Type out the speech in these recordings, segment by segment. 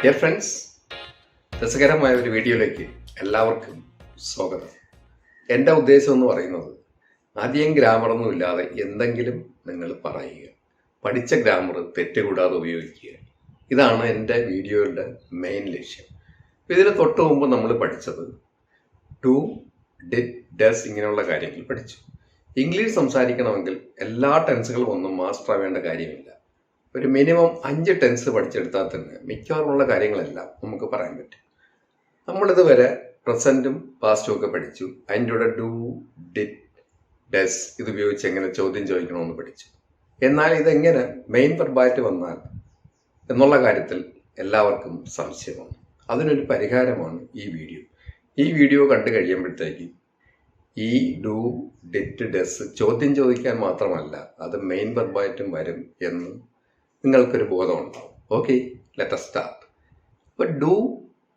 Dear friends രസകരമായ ഒരു വീഡിയോയിലേക്ക് എല്ലാവർക്കും സ്വാഗതം. എന്റെ ഉദ്ദേശം എന്ന് പറയുന്നത് അധികം ഗ്രാമറൊന്നും ഇല്ലാതെ എന്തെങ്കിലും നിങ്ങൾ പറയുക പഠിച്ച ഗ്രാമർ തെറ്റുകൂടാതെ ഉപയോഗിക്കുക. ഇതാണ് എന്റെ വീഡിയോയുടെ മെയിൻ ലക്ഷ്യം. ഇതിന് തൊട്ട് മുമ്പ് നമ്മൾ പഠിച്ചത് ടു ഡിഡ് ഡസ് ഇങ്ങനെയുള്ള കാര്യങ്ങൾ പഠിച്ചു. ഇംഗ്ലീഷ് സംസാരിക്കണമെങ്കിൽ എല്ലാ ടെൻസുകളും ഒന്നും മാസ്റ്റർ ആവേണ്ട കാര്യമില്ല. ഒരു മിനിമം അഞ്ച് ടെൻസ് പഠിച്ചെടുത്താൽ തന്നെ മിക്കവാറുമുള്ള കാര്യങ്ങളെല്ലാം നമുക്ക് പറയാൻ പറ്റും. നമ്മളിതുവരെ പ്രസന്റും പാസ്റ്റും ഒക്കെ പഠിച്ചു. അതിന്റെ കൂടെ ഡു ഡിഡ് ഡെസ് ഇത് ഉപയോഗിച്ച് എങ്ങനെ ചോദ്യം ചോദിക്കണമെന്ന് പഠിച്ചു. എന്നാൽ ഇതെങ്ങനെ മെയിൻ വെർബായിട്ട് വന്നാൽ എന്നുള്ള കാര്യത്തിൽ എല്ലാവർക്കും സംശയമാണ്. അതിനൊരു പരിഹാരമാണ് ഈ വീഡിയോ ഈ വീഡിയോ കണ്ടു കഴിയുമ്പോഴത്തേക്ക് ഈ ഡു ഡിറ്റ് ഡെസ് ചോദ്യം ചോദിക്കാൻ മാത്രമല്ല അത് മെയിൻ വെർബായിട്ടും വരും എന്ന് നിങ്ങൾക്കൊരു ബോധമുണ്ടാവും. ഓക്കെ ലെറ്റർ സ്റ്റാർട്ട് അപ്പോൾ ഡു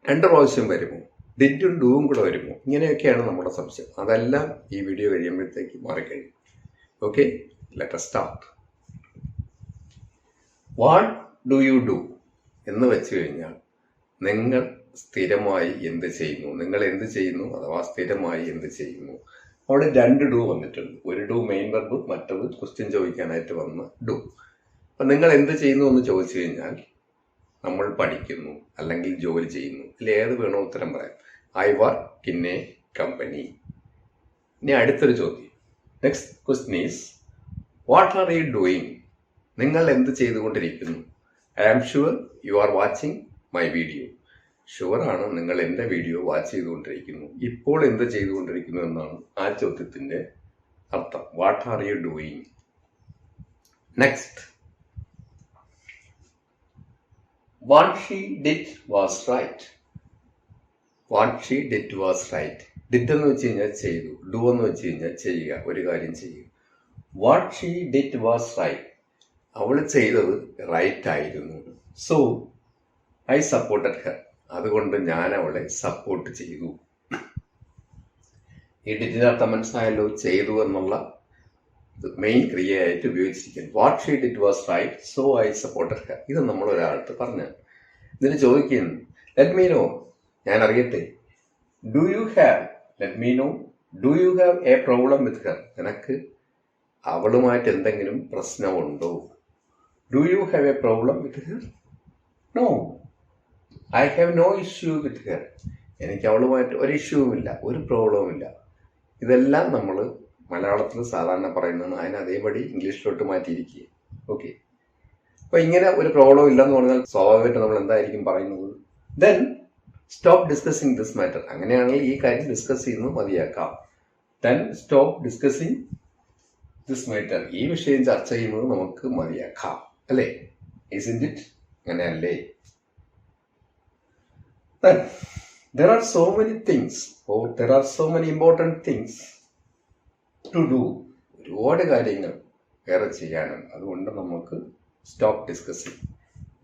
രണ്ട് പ്രാവശ്യം വരുമോ? ഡിറ്റും ഡൂവും കൂടെ വരുമോ? ഇങ്ങനെയൊക്കെയാണ് നമ്മുടെ സംശയം. അതെല്ലാം ഈ വീഡിയോ കഴിയുമ്പോഴത്തേക്ക് മാറിക്കഴിയും. Okay letter start what do you do എന്ന് വെച്ച് കഴിഞ്ഞാൽ നിങ്ങൾ സ്ഥിരമായി എന്ത് ചെയ്യുന്നു? നിങ്ങൾ എന്ത് ചെയ്യുന്നു? അഥവാ സ്ഥിരമായി എന്ത് ചെയ്യുന്നു? അവിടെ രണ്ട് ഡൂ വന്നിട്ടുണ്ട്. ഒരു ഡൂ മെയിൻ വെർബ് മറ്റത് ക്വസ്റ്റ്യൻ ചോദിക്കാനായിട്ട് വന്ന ഡു അപ്പം നിങ്ങൾ എന്ത് ചെയ്യുന്നു എന്ന് ചോദിച്ചു കഴിഞ്ഞാൽ നമ്മൾ പഠിക്കുന്നു അല്ലെങ്കിൽ ജോലി ചെയ്യുന്നു. ഇതിൽ ഏത് വേണോ ഉത്തരം പറയാം. I work in a company. ഇനി അടുത്തൊരു ചോദ്യം. Next question is what are you doing നിങ്ങൾ എന്ത് ചെയ്തുകൊണ്ടിരിക്കുന്നു? I am sure you are watching my video ഷുവറാണ് നിങ്ങൾ എന്റെ വീഡിയോ വാച്ച് ചെയ്തുകൊണ്ടിരിക്കുന്നു. ഇപ്പോൾ എന്ത് ചെയ്തുകൊണ്ടിരിക്കുന്നു എന്നാണ് ആ ചോദ്യത്തിന്റെ അർത്ഥം. What are you doing next what she did was right what she did was right did എന്ന് വെച്ച് കഴിഞ്ഞാൽ ചെയ്തു. ഡു എന്ന് വെച്ച് കഴിഞ്ഞാൽ ചെയ്യുക. ഒരു കാര്യം ചെയ്യുക what she did was right അവൾ ചെയ്തത് റൈറ്റ് ആയിരുന്നു. സോ ഐ സപ്പോർട്ടഡ് ഹർ അതുകൊണ്ട് ഞാൻ അവളെ സപ്പോർട്ട് ചെയ്തു. ഈ ഡിറ്റിന്റെ അർത്ഥം മനസ്സിലായല്ലോ? ചെയ്തു എന്നുള്ള മെയിൻ ക്രിയയായിട്ട് ഉപയോഗിച്ചിരിക്കുന്നത് what she did was right so I support her ഇത് നമ്മൾ ഒരാൾക്ക് പറഞ്ഞു. ഇതിന് ചോദിക്കുന്നു ലെറ്റ് മീ നോ ഞാൻ അറിയട്ടെ do you have let me know do you have a problem with her നിനക്ക് അവളുമായിട്ട് എന്തെങ്കിലും പ്രശ്നമുണ്ടോ? Do you have a problem with her no I have no issue with her എനിക്ക് അവളുമായിട്ട് ഒരു ഇഷ്യൂവും ഇല്ല ഒരു പ്രോബ്ലവും ഇല്ല. ഇതെല്ലാം നമ്മൾ മലയാളത്തിൽ സാധാരണ പറയുന്നതാണ് അതിനെ അതേപടി ഇംഗ്ലീഷിലോട്ട് മാറ്റിയിരിക്കുക ഓക്കെ അപ്പൊ ഇങ്ങനെ ഒരു പ്രോബ്ലം ഇല്ലെന്ന് പറഞ്ഞാൽ സ്വാഭാവികമായിട്ട് നമ്മൾ എന്തായിരിക്കും പറയുന്നത്? Then stop discussing this matter അങ്ങനെയാണെങ്കിൽ ഈ കാര്യം ഡിസ്കസ് ചെയ്യുന്നത് മതിയാക്കാം. Then stop discussing this matter ഈ വിഷയം ചർച്ച ചെയ്യുന്നത് നമുക്ക് മതിയാക്കാം. അല്ലേ? ഇസിന്റ് ഇറ്റ് അങ്ങനെയല്ലേ? Then there are so many things, or there are so many important things. To do ഒരുപാട് കാര്യങ്ങൾ വേറെ ചെയ്യാനുണ്ട് അതുകൊണ്ട് നമുക്ക് stop discussing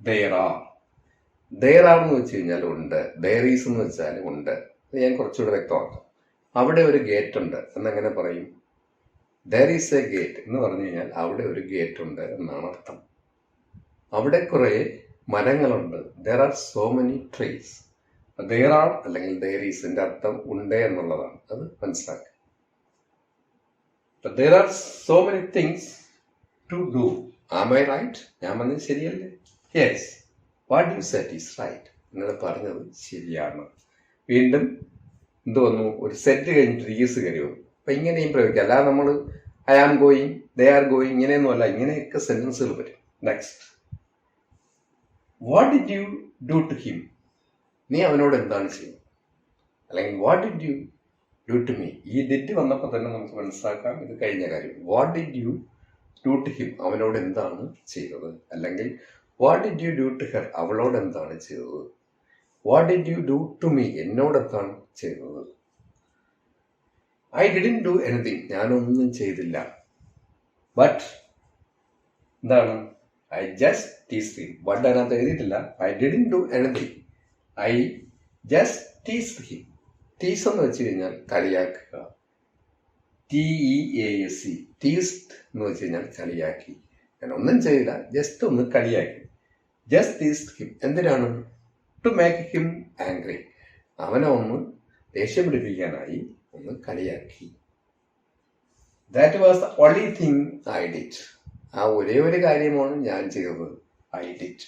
there are are എന്ന് വെച്ച് കഴിഞ്ഞാൽ ഉണ്ട്. ദയറീസ് എന്ന് വെച്ചാൽ ഉണ്ട്. ഞാൻ കുറച്ചുകൂടെ വ്യക്തമാക്കാം. അവിടെ ഒരു ഗേറ്റ് ഉണ്ട് എന്നെങ്ങനെ പറയും? ദർ ഈസ് എ ഗേറ്റ് എന്ന് പറഞ്ഞു കഴിഞ്ഞാൽ അവിടെ ഒരു ഗേറ്റ് ഉണ്ട് എന്നാണ് അർത്ഥം. അവിടെ കുറെ മരങ്ങളുണ്ട്. There are so many trees there are അല്ലെങ്കിൽ ദർ ഈസിന്റെ അർത്ഥം ഉണ്ട് എന്നുള്ളതാണ്. അത് മനസ്സിലാക്കുക. There are so many things to do am I right ഞാൻ പറഞ്ഞത് ശരിയല്ലേ? Yes what you said is right നിങ്ങൾ പറഞ്ഞത് ശരിയാണ്. വീണ്ടും എന്ത് വന്നു? ഒരു സെറ്റ് കഴിഞ്ഞിട്ട് ഈസ് കയറി വന്നു അപ്പൊ ഇങ്ങനെയും പ്രയോഗിക്കുക അല്ലാതെ നമ്മൾ I am going they are going ഇങ്ങനെയൊന്നും അല്ല. ഇങ്ങനെയൊക്കെ സെന്റൻസുകൾ വരും. Next what did you do to him നീ അവനോട് എന്താണ് ചെയ്യുന്നത്? അല്ലെങ്കിൽ what did you do to me ഈ ഡിറ്റ് വന്നപ്പോൾ തന്നെ നമുക്ക് മനസ്സിലാക്കാം ഇത് കഴിഞ്ഞ കാര്യം. What did you do to him അവനോട് എന്താണ് ചെയ്തത്? അല്ലെങ്കിൽ what did you do to her അവളോട് എന്താണ് ചെയ്തത്? What did you do to me എന്നോട് എന്താണ് ചെയ്തത്? ഐ ഡിഡിൻ ഡു എനിത്തിങ് ഞാനൊന്നും ചെയ്തില്ല. ബട്ട് എന്താണ്? I just tease him but അതിനകത്ത് എഴുതിയിട്ടില്ല. I didn't do anything I just tease him tease എന്ന് വെച്ച് കഴിഞ്ഞാൽ കളിയാക്കുക. T E A S C teased എന്ന് വെച്ച് കഴിഞ്ഞാൽ കളിയാക്കി. ഞാൻ ഒന്നും ചെയ്യില്ല. ജസ്റ്റ് ഒന്ന് കളിയാക്കി. ജസ്റ്റ് ടീസ്റ്റ് ഹിം എന്തിനാണ്? ടു മേക്ക് ഹിം ആംഗ്രി അവനെ ഒന്ന് ദേഷ്യം പിടിപ്പിക്കാനായി ഒന്ന് കളിയാക്കി. That was the only thing I did ആ ഒരേ ഒരു കാര്യമാണ് ഞാൻ ചെയ്തത്. ഐ ഡിറ്റ്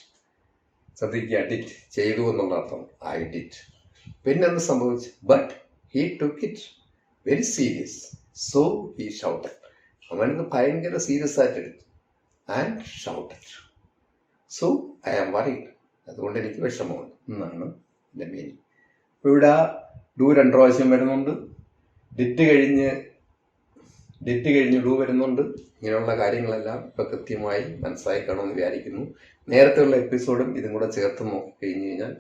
ശ്രദ്ധിക്കുക. ഡിറ്റ് ചെയ്തു എന്നുള്ള അർത്ഥം ഐ ഡിറ്റ് പിന്നെ എന്ത് സംഭവിച്ചു? But he took it very serious so he shouted അവനത് ഭയങ്കര സീരിയസ് ആയിട്ട് എടുത്തു. And shouted so I am worried അതുകൊണ്ട് എനിക്ക് വിഷമമുണ്ട്. എന്നാണ് എന്റെ മീനിങ് ഇവിടെ ഡു രണ്ട് പ്രാവശ്യം വരുന്നുണ്ട്. ഡിറ്റ് കഴിഞ്ഞ് ഡിറ്റ് കഴിഞ്ഞ് ഡു വരുന്നുണ്ട്. ഇങ്ങനെയുള്ള കാര്യങ്ങളെല്ലാം ഇപ്പൊ കൃത്യമായി മനസ്സിലായി കാണുമെന്ന് വിചാരിക്കുന്നു. നേരത്തെയുള്ള എപ്പിസോഡും ഇതും കൂടെ ചേർത്ത് നോക്കി കഴിഞ്ഞു കഴിഞ്ഞാൽ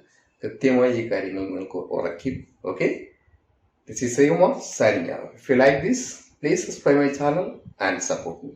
കൃത്യമായി ഈ കാര്യങ്ങൾ നിങ്ങൾക്ക് ഉറക്കും okay this is signing off signing if you like this please subscribe my channel and support me